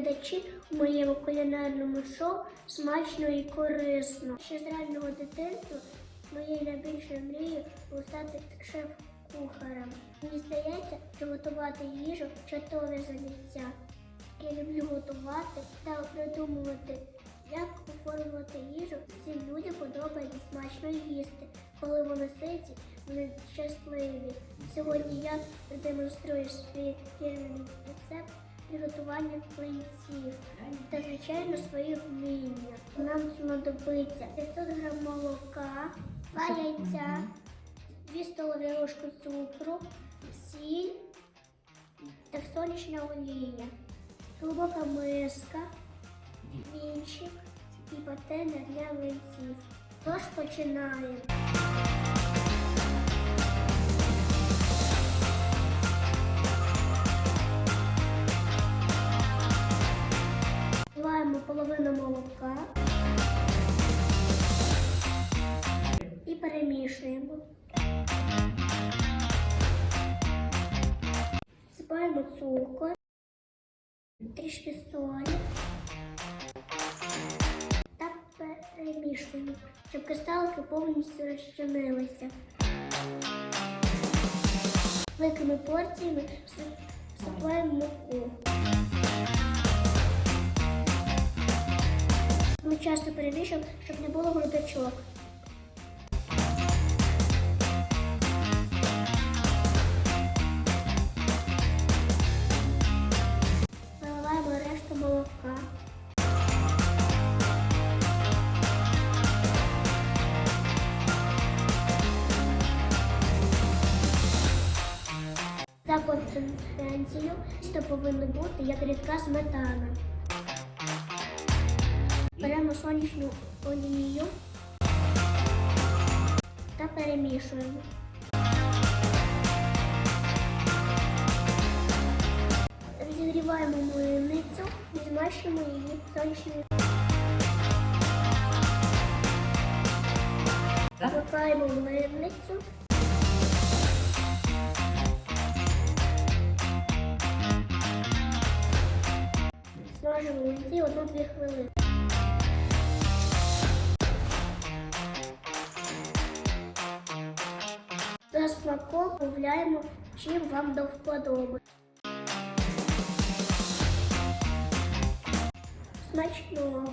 глядачі у моєму кулінарному шоу смачно і корисно. Ще з раннього дитинства моєю найбільшою мрією було стати шеф-кухарем. Мені здається, що готувати їжу чудове заняття. Я люблю готувати та придумувати, як оформити їжу. Всім людям подобається смачно їсти. Коли вони ситі, вони щасливі. Сьогодні я продемонструю свій фірменний рецепт приготування клинців та, звичайно, свої вміння. Нам знадобиться 500 г молока, 2 яйця, 2 столові ложки цукру, сіль та сонячна олія, глибока миска, вінчик і пательня для млинців. Тож починаємо. Половину молока і перемішуємо. Сипаємо цукор, трішки солі та перемішуємо, щоб кристалики повністю розчинилися. Великими порціями всипаємо муку. Часто перемішуємо, щоб не було грудочок. Виливаємо решту молока. За консистенцією тісто повинно бути як рідка сметана. Беремо сонячну олію та перемішуємо. Розігріваємо млинницю і змащуємо її сонячною. Вмикаємо млинницю. Смажимо млинці одну-дві хвилини. За смаком гуляємо, чим вам до вподоби. Смачного!